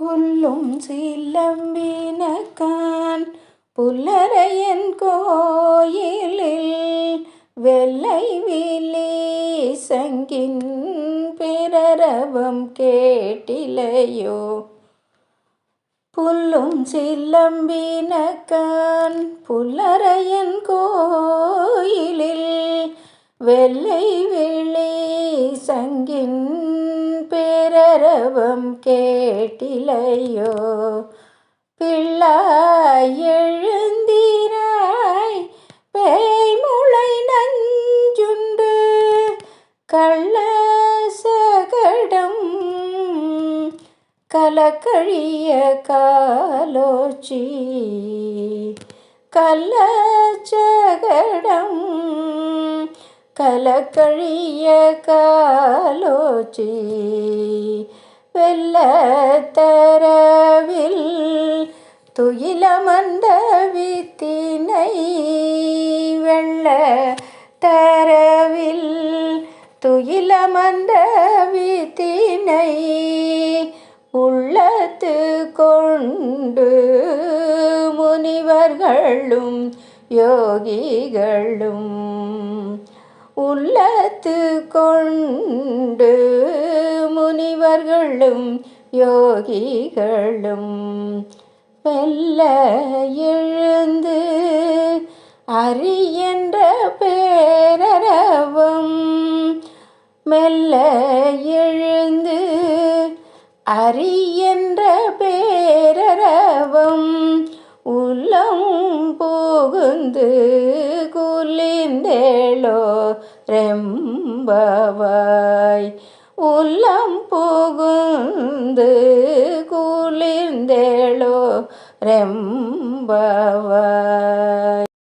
புல்லும் சிலம்பினக்கான் புல்லரையன் கோயிலில் வெள்ளை விழி சங்கின் பிறரவம் கேட்டிலையோ? புல்லும் சில்லம்பினக்கான் புல்லரையன் கோயிலில் வெள்ளை விழி சங்கின் பேரரவம் கேட்டிலையோ பிள்ளாய் எழுந்திராய் பேய்முளை நஞ்சுண்டு கள்ள சகடம் கலக்கழிய காலோச்சி கள்ளச்சகடம் கலக்கழிய காலோச்சி வெள்ளத்தரவில் துயிலமந்த வித்தினை வெள்ள தரவில் துயிலமந்த வித்தினை உள்ளத்து கொண்டு முனிவர்களும் யோகிகளும் உள்ளத்து கொண்டு முனிவர்களும் யோகிகளும் வெல்ல எழுந்து அறியன்ற பேரரவும் மெல்ல எழுந்து அறியன்ற பேரரவும் உள்ளம் புகுந்து குளிந்தேளோ ரெம்பவாய் உள்ளம் புகுந்து குளிர்ந்தேளோ ரெம்பவாய்